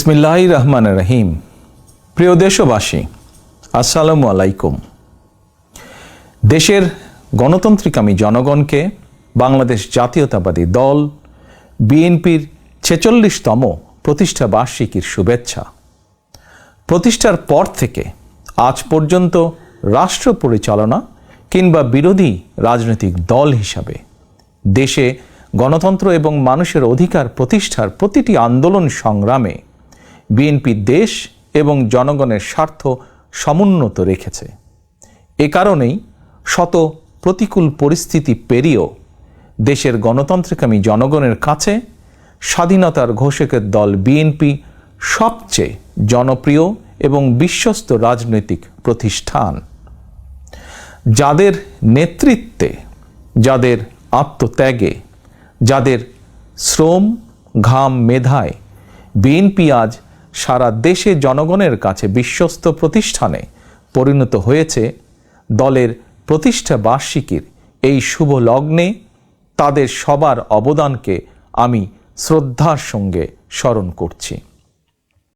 বিসমিল্লাহ রহমান রহিম প্রিয় দেশবাসী, আসসালামু আলাইকুম। দেশের গণতান্ত্রিকামী জনগণকে বাংলাদেশ জাতীয়তাবাদী দল, বিএনপির ছেচল্লিশতম প্রতিষ্ঠা বার্ষিকীর শুভেচ্ছা। প্রতিষ্ঠার পর থেকে আজ পর্যন্ত রাষ্ট্র পরিচালনা কিংবা বিরোধী রাজনৈতিক দল হিসাবে দেশে গণতন্ত্র এবং মানুষের অধিকার প্রতিষ্ঠার প্রতিটি আন্দোলন সংগ্রামে বিএনপি দেশ এবং জনগণের স্বার্থ সমুন্নত রেখেছে। এ কারণেই শত প্রতিকূল পরিস্থিতি পেরিয়েও দেশের গণতন্ত্রকামী জনগণের কাছে স্বাধীনতার ঘোষকের দল বিএনপি সবচেয়ে জনপ্রিয় এবং বিশ্বস্ত রাজনৈতিক প্রতিষ্ঠান। যাদের নেতৃত্বে, যাদের আত্মত্যাগে, যাদের শ্রম ঘাম মেধায় বিএনপি আজ সারা দেশে জনগণের কাছে বিশ্বস্ত প্রতিষ্ঠানে পরিণত হয়েছে দলের প্রতিষ্ঠা বার্ষিকীর এই শুভ লগ্নে তাদের সবার অবদানকে আমি শ্রদ্ধার সঙ্গে স্মরণ করছি।